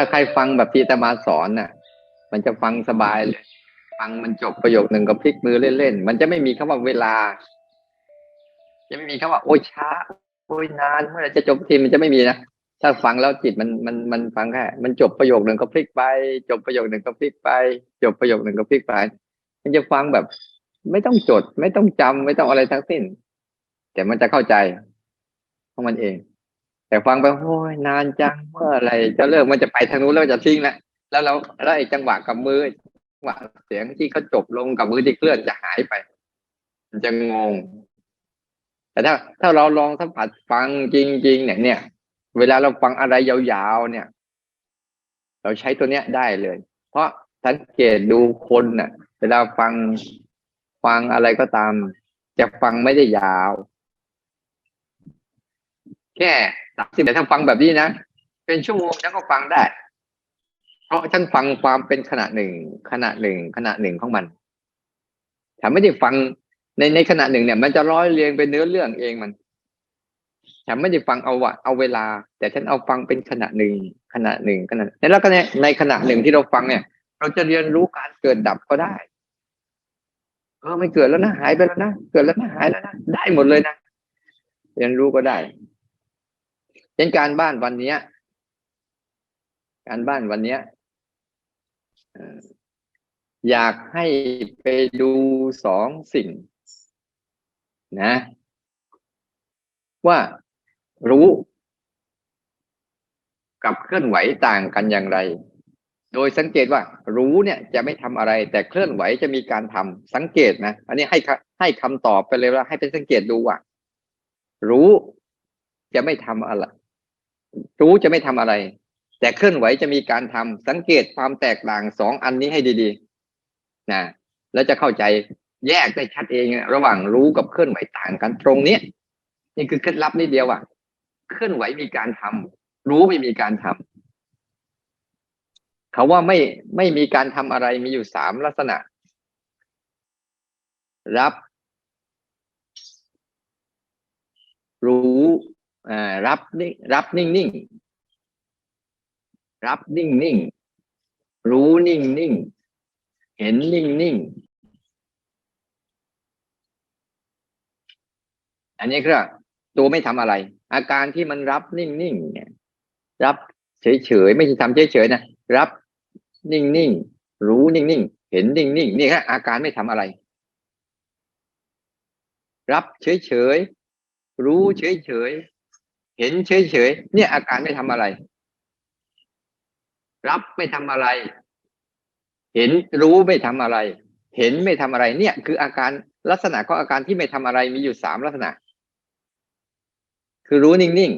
าใครฟังแบบที่อาตมาสอนน่ะ มันจะฟังสบายเลย ฟังมันจบประโยคหนึ่งก็พลิกมือเล่นๆ มันจะไม่มีคำว่าเวลา จะไม่มีคำว่าโอ้ยช้า โอ้ยนาน เมื่อไรจะจบทีมันจะไม่มีนะ ถ้าฟังแล้วจิตมันมันมันฟังแค่ มันจบประโยคหนึ่งก็พลิกไป จบประโยคหนึ่งก็พลิกไป จบประโยคหนึ่งก็พลิกไป มันจะฟังแบบ ไม่ต้องจด ไม่ต้องจำไม่ต้องอะไรทั้งสิ้น แต่มันจะเข้าใจของมันเอง แต่ฟังไปโอ้ยนานจังเมื่อไรจะเลิกมันจะไปทางนู้นแล้วจะทิ้งแล้วแล้วเราแล้วไอ้จังหวะกับมือจังหวะเสียงที่เขาจบลงกับมือที่เคลื่อนจะหายไปมันจะงง แต่ถ้า ถ้าเราลองสัมผัสฟังจริง ๆ เนี่ยเนี่ย เวลาเราฟังอะไรยาวๆเนี่ย เราใช้ตัวเนี้ยได้เลย เพราะสังเกตดูคนน่ะ เวลาฟังฟังอะไรก็ตาม จะฟังไม่ได้ยาว แค่สามสิบแต่ถ้าฟังแบบนี้นะ เป็นชั่วโมงฉันก็ฟังได้ เพราะฉันฟังความเป็นขณะหนึ่ง ขณะหนึ่ง ขณะหนึ่งของมันถ้าไม่ได้ฟังในในขณะหนึ่งเนี่ย มันจะร้อยเรียงเป็นเนื้อเรื่องเองมันฉันไม่ได้ฟังเอาวะเอาเวลา แต่ฉันเอาฟังเป็นขณะหนึ่งขณะหนึ่งขณะแล้วก็ในในขณะหนึ่งที่เราฟังเนี่ย เราจะเรียนรู้การเกิดดับก็ได้เออไม่เกิดแล้วนะหายไปแล้วนะเกิดแล้วนะหายแล้วนะได้หมดเลยนะเรียนรู้ก็ได้ ช่นการบ้านวันเนี้ยการบ้านวันเนี้ยอยากให้ไปดูสองสิ่ง นะ ว่ารู้ กับเคลื่อนไหวต่างกันอย่างไร โดยสังเกตว่า รู้เนี่ยจะไม่ทำอะไร แต่เคลื่อนไหวจะมีการทำสังเกตนะอันนี้ให้ให้คำตอบไปเลยว่าให้ไปสังเกตดูว่ารู้จะไม่ทำอะไร รู้จะไม่ทำอะไร แต่เคลื่อนไหวจะมีการทำสังเกตความแตกต่างสองอันนี้ให้ดีๆนะแล้วจะเข้าใจแยกได้ชัดเองระหว่างรู้กับเคลื่อนไหวต่างกันตรงเนี้ยนี่คือเคล็ดลับนิดเดียวอะ เคลื่อนไหวมีการทำรู้ไม่มีการทำเขาว่าไม่ไม่มีการทำอะไรมีอยู่สามลักษณะ รับ รู้อ่า รับนิ่งรับนิ่งนิ่งรับนิ่งนิ่งรู้นิ่งนิ่งเห็นนิ่งนิ่งอันนี้คือตัวไม่ทำอะไร อาการที่มันรับนิ่งนิ่งเนี่ย รับเฉยเฉยไม่ใช่ทำเฉยเฉยนะรับนิ่งนิ่งรู้นิ่งนิ่งเห็นนิ่งนิ่งนี่ครับอาการไม่ทำอะไร รับเฉยเฉยรู้เฉยเฉย เห็นเฉยๆเนี่ยอาการไม่ทำอะไร รับไม่ทำอะไร เห็นรู้ไม่ทำอะไร เห็นไม่ทำอะไร เนี่ย คืออาการลักษณะของอาการที่ไม่ทำอะไรมีอยู่สามลักษณะ คือรู้นิ่ง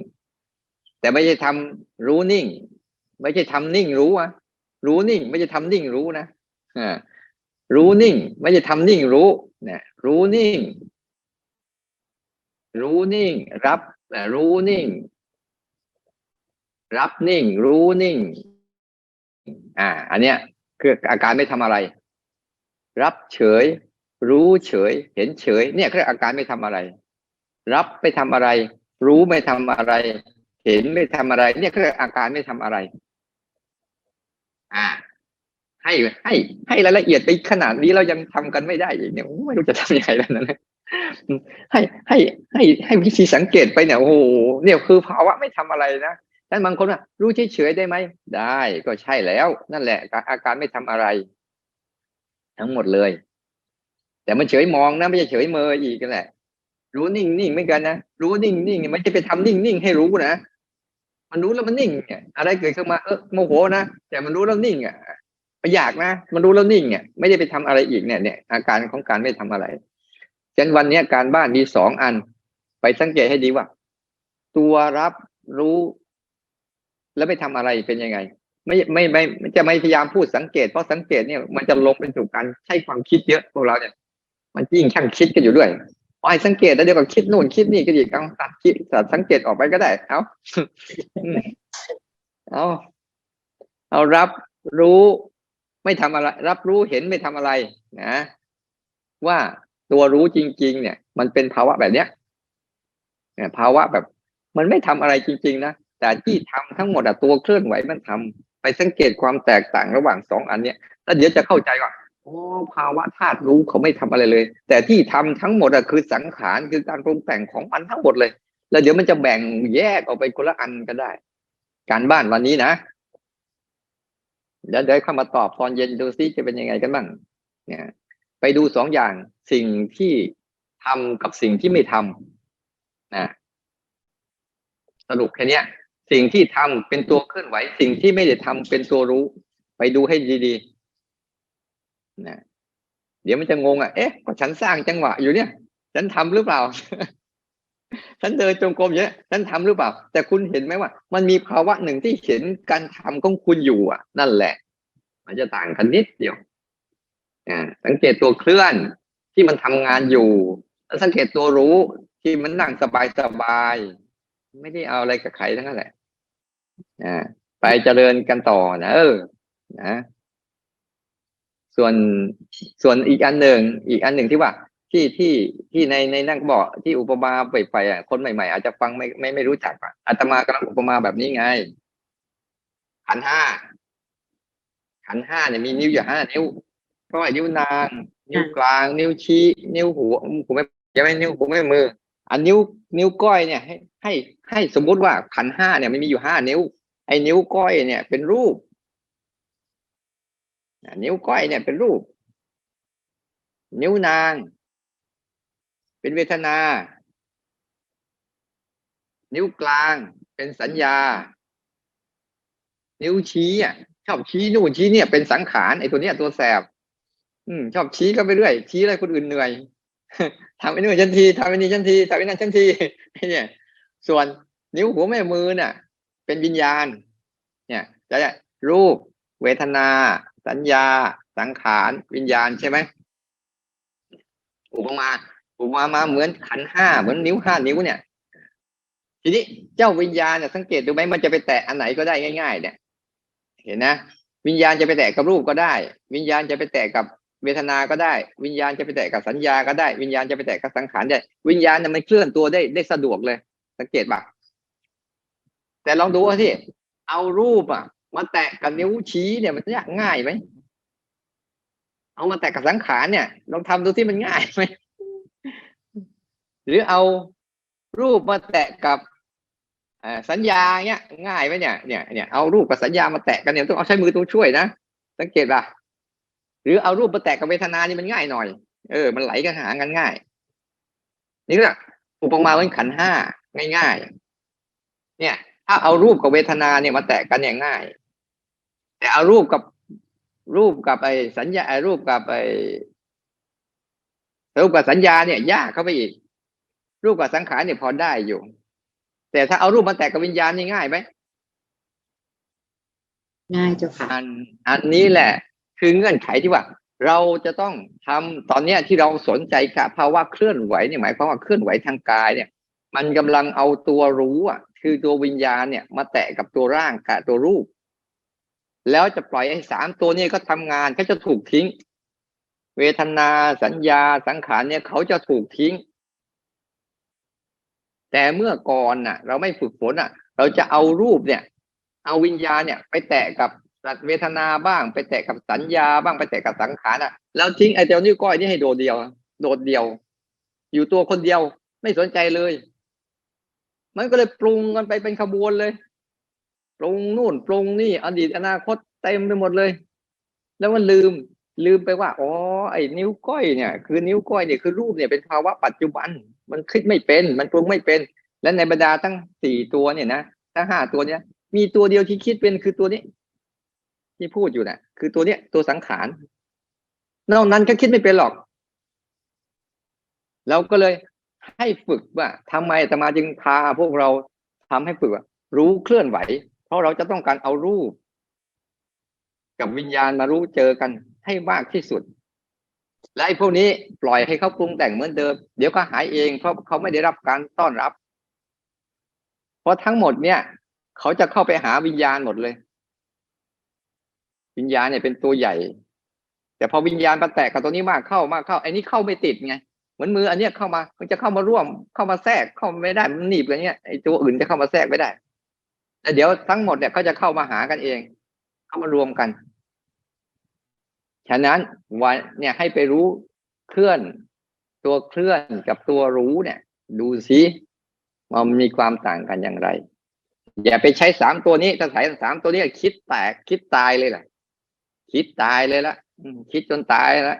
ๆแต่ไม่ใช่ทำรู้นิ่ง ไม่ใช่ทำนิ่งรู้อะรู้นิ่ง ไม่ใช่ทำนิ่งรู้นะอ่ารู้นิ่ง ไม่ใช่ทำนิ่งรู้เนี่ยรู้นิ่ง รู้นิ่ง รับ รู้นิ่ง รับนิ่ง รู้นิ่ง อ่า อันเนี้ย คืออาการไม่ทำอะไร รับเฉย รู้เฉย เห็นเฉย เนี่ยคืออาการไม่ทำอะไร รับไม่ทำอะไร รู้ไม่ทำอะไร เห็นไม่ทำอะไร เนี่ยคืออาการไม่ทำอะไร อ่า ให้ให้ให้รายละเอียดไปขนาดนี้เรายังทำกันไม่ได้อีกเนี่ยไม่รู้จะทำยังไงแล้วนะ ให้ให้ให้ให้วิธีสังเกตไปเนี่ยโอ้โหเนี่ยคือภาวะไม่ทำอะไรนะท่านบางคนว่ารู้เฉยๆได้ไหมได้ก็ใช่แล้ว นั่นแหละอาการไม่ทำอะไร ทั้งหมดเลย แต่มันเฉยมองนะไม่ใช่เฉยเมออีกกันแหละ รู้นิ่งนิ่งไม่กันนะรู้นิ่งนิ่งไม่ใช่ไปทำนิ่งนิ่งให้รู้นะมันรู้แล้วมันนิ่งเนี่ยอะไรเกิดขึ้นมาเออโมโหนะแต่มันรู้แล้วนิ่งอะอยากนะ มันรู้แล้วนิ่งเนี่ยไม่ได้ไปทำอะไรอีกเนี่ยเนี่ยอาการของการไม่ทำอะไร ฉะนั้นวันนี้การบ้านมีสองอัน ไปสังเกตให้ดีว่า ตัวรับรู้ แล้วไม่ทำอะไรเป็นยังไง ไม่ไม่ไม่จะไม่พยายามพูดสังเกตเพราะสังเกตเนี่ยมันจะลงเป็นสู่การใช้ความคิดเยอะพวกเราเนี่ยมันยิ่งช่างคิดกันอยู่ด้วยไอ้สังเกตแล้วเดี๋ยวก็คิดนู่นคิดนี่ก็อีกเอาตัดคิดตัดสังเกตออกไปก็ได้ เอาเอาเอารับรู้ ไม่ทำอะไร รับรู้เห็นไม่ทำอะไร นะ ว่า ตัวรู้จริง ๆ เนี่ย มันเป็นภาวะแบบเนี้ยภาวะแบบ มันไม่ทำอะไรจริง ๆ นะแต่ที่ทำทั้งหมดอะตัวเคลื่อนไหวมันทไปสังเกตความแตกต่างระหว่างสองอันเนี้ยแล้วเดี๋ยวจะเข้าใจว่าโอ้ภาวะธาตุรู้เขาไม่ทำอะไรเลย แต่ที่ทำทั้งหมดอะคือสังขารคือการปรุงแต่งของมันทั้งหมดเลย แล้วเดี๋ยวมันจะแบ่งแยกออกไปคนละอันก็ได้ การบ้านวันนี้นะเดี๋ยวเดี๋ยวเข้ามาตอบตอนเย็นดูซิจะเป็นยังไงกันบ้างเนี่ย ไปดูสองอย่างสิ่งที่ทำกับสิ่งที่ไม่ทำนะสรุปแค่นี้สิ่งที่ทำเป็นตัวเคลื่อนไหว สิ่งที่ไม่ได้ทำเป็นตัวรู้ ไปดูให้ดีๆนะเดี๋ยวมันจะงงอะเอ๊ะก็ฉันสร้างจังหวะอยู่เนี่ย ฉันทำหรือเปล่า ฉันเดินจงกรมเยอะฉันทำหรือเปล่า แต่คุณเห็นไหมว่า มันมีภาวะหนึ่งที่เห็นการทำของคุณอยู่อะ นั่นแหละ มันจะต่างกันนิดเดียว สังเกตตัวเคลื่อนที่มันทำงานอยู่แล้วสังเกตตัวรู้ที่มันนั่งสบายสบายๆไม่ได้เอาอะไรกับใครทั้งนั้นแหละอ่าไปเจริญกันต่อนะเออนะส่วนส่วนอีกอันหนึ่งอีกอันหนึ่งที่ว่า ที่ที่ที่ในในนั่งบอกที่อุปมาไปไปอะคนใหม่ๆ อาจจะฟังไม่ไม่ไม่รู้จักอะอาตมากำลังอุปมาแบบนี้ไง ขันห้าขันห้าเนี่ยมีนิ้วอยู่ห้านิ้ว เพราะว่านิ้วนาง นิ้วกลาง นิ้วชี้ นิ้วหัวผมไม่ยังไม่นิ้วผมไม่มือ อันนิ้วนิ้วก้อยเนี่ยให้ให้ให้สมมุติว่าขันธ์ห้าเนี่ยมันมีอยู่ห้านิ้ว ไอ้นิ้วก้อยเนี่ยเป็นรูปอะนิ้วก้อยเนี่ยเป็นรูป นิ้วนาง เป็นเวทนา นิ้วกลางเป็นสัญญา นิ้วชี้อะชอบชี้นู่นชี้เนี่ยเป็นสังขารไอ้ตัวเนี้ยตัวแสบ อืมชอบชี้ก็ไปเรื่อยชี้อะไรคนอื่นเหนื่อยทำไอ้นู่นฉันทีทำไอ้นี่ฉันทีทำไอ้นั่นฉันทีเนี่ย ส่วนนิ้วหัวแม่มือน่ะเป็นวิญญาณ เนี่ยจะรูป เวทนา สัญญา สังขารวิญญาณใช่ไหมอุปมาอุปมามาเหมือนขันห้าเหมือนนิ้วห้านิ้วเนี่ย ทีนี้เจ้าวิญญาณเนี่ยสังเกตดูไหมมันจะไปแตะอันไหนก็ได้ง่าย ๆ เนี่ย เห็นนะวิญญาณจะไปแตะกับรูปก็ได้ วิญญาณจะไปแตะกับ เวทนาก็ได้ วิญญาณจะไปแตะกับสัญญาก็ได้ วิญญาณจะไปแตะกับสังขารได้ วิญญาณเนี่ยมันเคลื่อนตัวได้ได้สะดวกเลย สังเกตปะแต่ลองดูว่าที่เอารูปอะมาแตะกับนิ้วชี้เนี่ยมันจะยากง่ายไหมเอามาแตะกับสังขารเนี่ยลองทำดูที่มันง่ายไหมหรือเอารูปมาแตะกับสัญญาเนี่ยง่ายไหมเนี่ยเนี่ยเนี่ยเอารูปกับสัญญามาแตะกันเนี่ยต้องเอาใช้มือตัวช่วยนะสังเกตป่ะ หรือเอารูปมาแตะกับเวทนานี่มันง่ายหน่อย เออ มันไหลกันหากันง่าย นี่ก็อุปมาเหมือนขันธ์ห้าง่ายๆเนี่ย ถ้าเอารูปกับเวทนาเนี่ยมาแตะกันเนี่ยง่าย แต่เอารูปกับรูปกับไอ้สัญญาไอ้รูปกับไอ้รูปกับสัญญาเนี่ย ยากเข้าไปอีก รูปกับสังขารเนี่ยพอได้อยู่ แต่ถ้าเอารูปมาแตะกับวิญญาณนี่ง่ายไหมง่ายเจ้าค่ะอันอันนี้แหละ คือเงื่อนไขที่ว่า เราจะต้องทำตอนเนี้ยที่เราสนใจกับภาวะเคลื่อนไหวเนี่ยหมายความว่าเคลื่อนไหวทางกายเนี่ย มันกำลังเอาตัวรู้อะ คือตัววิญญาณเนี่ยมาแตะกับตัวร่างกับตัวรูป แล้วจะปล่อยให้สามตัวนี้ก็ทำงานก็จะถูกทิ้ง เวทนาสัญญาสังขารเนี่ยเขาจะถูกทิ้ง แต่เมื่อก่อนน่ะ เราไม่ฝึกฝนอะ เราจะเอารูปเนี่ย เอาวิญญาณเนี่ย ไปแตะกับ สัตว์เวทนาบ้างไปแตะกับสัญญาบ้างไปแตะกับสังขารอะแล้วทิ้งไอ้เจ้านิ้วก้อยนี่ให้โดดเดียว โดดเดียว อยู่ตัวคนเดียว ไม่สนใจเลย มันก็เลยปรุงกันไปเป็นขบวนเลยปรุงนู่นปรุงนี่อดีตอนาคตเต็มไปหมดเลย แล้วมันลืมลืมไปว่าอ๋อไอ้นิ้วก้อยเนี่ย คือนิ้วก้อยเนี่ยคือรูปเนี่ยเป็นภาวะปัจจุบัน มันคิดไม่เป็น มันปรุงไม่เป็น และในบรรดาทั้งสี่ตัวเนี่ยนะทั้งห้าตัวเนี่ยมีตัวเดียวที่คิดเป็นคือตัวนี้ ที่พูดอยู่น่ะคือตัวเนี้ยตัวสังขารนอกนั้นก็คิดไม่เป็นหรอก เราก็เลยให้ฝึกว่าทำไมอาตมาจึงพาพวกเราทำให้ฝึกว่ารู้เคลื่อนไหว เพราะเราจะต้องการเอารูป กับวิญญาณมารู้เจอกันให้มากที่สุด และไอ้พวกนี้ปล่อยให้เขาปรุงแต่งเหมือนเดิม เดี๋ยวก็หายเอง เพราะเขาไม่ได้รับการต้อนรับ เพราะทั้งหมดเนี่ย เขาจะเข้าไปหาวิญญาณหมดเลย วิญญาณเนี่ยเป็นตัวใหญ่ แต่พอวิญญาณมาแตะกับตัวนี้มากเข้ามากเข้าไอ้นี้เข้าไม่ติดไงเหมือนมืออันเนี้ยเข้ามา มันจะเข้ามาร่วม เข้ามาแทรกเข้าไม่ได้มันหนีบกันเนี้ยไอ้ตัวอื่นจะเข้ามาแทรกไม่ได้แต่เดี๋ยวทั้งหมดเนี่ยเขาจะเข้ามาหากันเองเอามารวมกัน ฉะนั้นวันเนี่ยให้ไปรู้เคลื่อน ตัวเคลื่อนกับตัวรู้เนี่ย ดูสิมันมีความต่างกันอย่างไร อย่าไปใช้สามตัวนี้ถ้าใช้สามตัวนี้คิดแตกคิดตายเลยล่ะ คิดตายเลยละคิดจนตายละ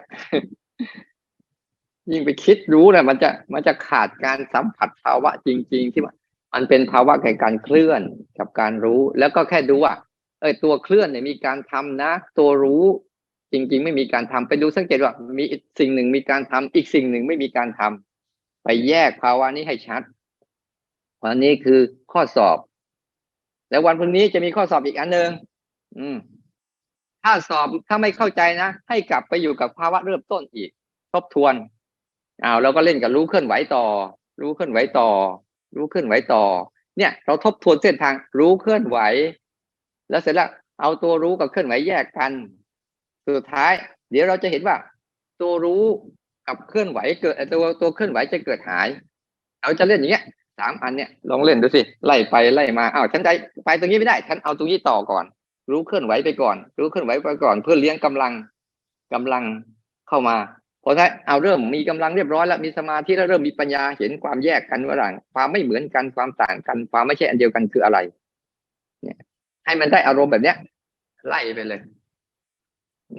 ยิ่งไปคิดรู้เนะมันจะมันจะขาดการสัมผัสภาวะจริง ๆ ที่มันมันเป็นภาวะแห่งการเคลื่อนกับการรู้ แล้วก็แค่ดูว่าเออตัวเคลื่อนเนี่ยมีการทำนะ ตัวรู้จริง ๆ ไม่มีการทำไปดูสังเกตว่า มีสิ่งหนึ่งมีการทำอีกสิ่งหนึ่งไม่มีการทำไปแยกภาวะนี้ให้ชัดวันนี้คือข้อสอบ แล้ววันพรุ่งนี้จะมีข้อสอบอีกอันหนึ่งอืม ถ้าสอบถ้าไม่เข้าใจนะ ให้กลับไปอยู่กับภาวะเริ่มต้นอีก ทบทวนอ้าวเราก็เล่นกับรู้เคลื่อนไหวต่อ รู้เคลื่อนไหวต่อ รู้เคลื่อนไหวต่อ เนี่ย เราทบทวนเส้นทางรู้เคลื่อนไหว แล้วเสร็จแล้วเอาตัวรู้กับเคลื่อนไหวแยกกัน สุดท้าย เดี๋ยวเราจะเห็นว่า ตัวรู้กับเคลื่อนไหวเกิดตัวตัวเคลื่อนไหวจะเกิดหาย เราจะเล่นอย่างเงี้ยสามอันเนี่ยลองเล่นดูสิไล่ไปไล่มาอ้าวฉันใจไปตรงนี้ไม่ได้ ฉันเอาตรงนี้ต่อก่อน รู้เคลื่อนไหวไปก่อน รู้เคลื่อนไหวไปก่อน เพื่อเลี้ยงกำลังกำลังเข้ามาพอถ้าเอาเริ่มมีกำลังเรียบร้อยแล้วมีสมาธิแล้วเริ่มมีปัญญาเห็นความแยกกันว่าหลังความไม่เหมือนกันความต่างกัน ความไม่ใช่อันเดียวกันคืออะไร เนี่ย ให้มันได้อารมณ์แบบเนี้ย ไล่ไปเลย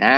นะ